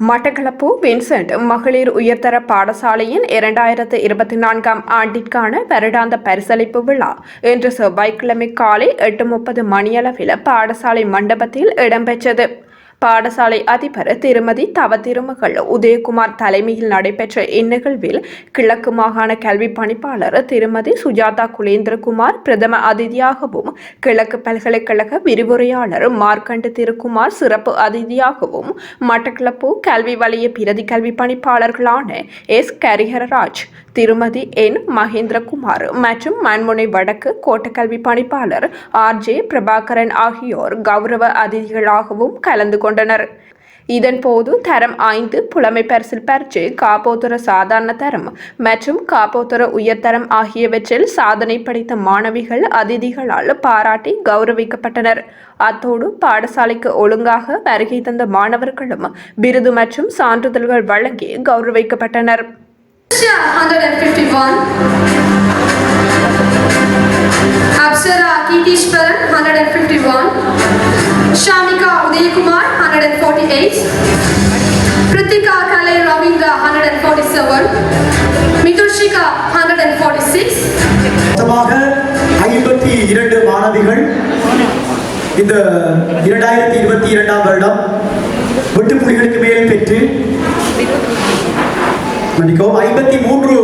Batticaloa Vincent மகளிர் உயர்தர பாடசாலையின் இரண்டாயிரத்து இருபத்தி நான்காம் ஆண்டிற்கான வருடாந்த பரிசளிப்பு விழா. இன்று செவ்வாய்க்கிழமை காலை எட்டு முப்பது மணியளவில் பாடசாலை மண்டபத்தில் இடம்பெற்றது. பாடசாலை அதிபர் திருமதி தவ திருமகள் உதயகுமார் தலைமையில் நடைபெற்ற இந்நிகழ்வில் கிழக்கு மாகாண கல்வி பணிப்பாளர் திருமதி சுஜாதா குலேந்திரகுமார் பிரதம அதிதியாகவும் கிழக்கு பல்கலைக்கழக விரிவுரையாளர் மார்க்கண்ட திருக்குமார் சிறப்பு அதிதியாகவும் மட்டக்களப்பு கல்வி வலய பிரதி கல்வி பணிப்பாளர்களான எஸ். கரிஹரராஜ் திருமதி என். மகேந்திரகுமார் மற்றும் மண்முனை வடக்கு கோட்டக்கல்வி பணிப்பாளர் ஆர். ஜே. பிரபாகரன் ஆகியோர் கௌரவ அதிதிகளாகவும் கலந்து கொண்டனர் இதன்போது தரம் ஐந்து புலமை பரிசில் பரீட்சை காப்போத்தர சாதாரண தரம் மற்றும் காப்போத்தர உயர்தரம் ஆகியவற்றில் சாதனை படைத்த மாணவிகள் அதிதிகளால் பாராட்டி கௌரவிக்கப்பட்டனர். அத்தோடு பாடசாலைக்கு ஒழுங்காக வருகை தந்த மாணவர்களும் விருது மற்றும் சான்றிதழ்கள் வழங்கி கௌரவிக்கப்பட்டனர். Russia 151 148 Pritika Kale Ravindra 147 Mitushika 146 மொத்தமாக ஐம்பத்தி இரண்டு மாணவிகள் இந்த இரண்டாயிரத்தி இருபத்தி இரண்டாம் வருடம் வெட்டுப்புலிகளுக்கு மேல் பெற்று மன்னிக்கவும் ஐம்பத்தி மூன்று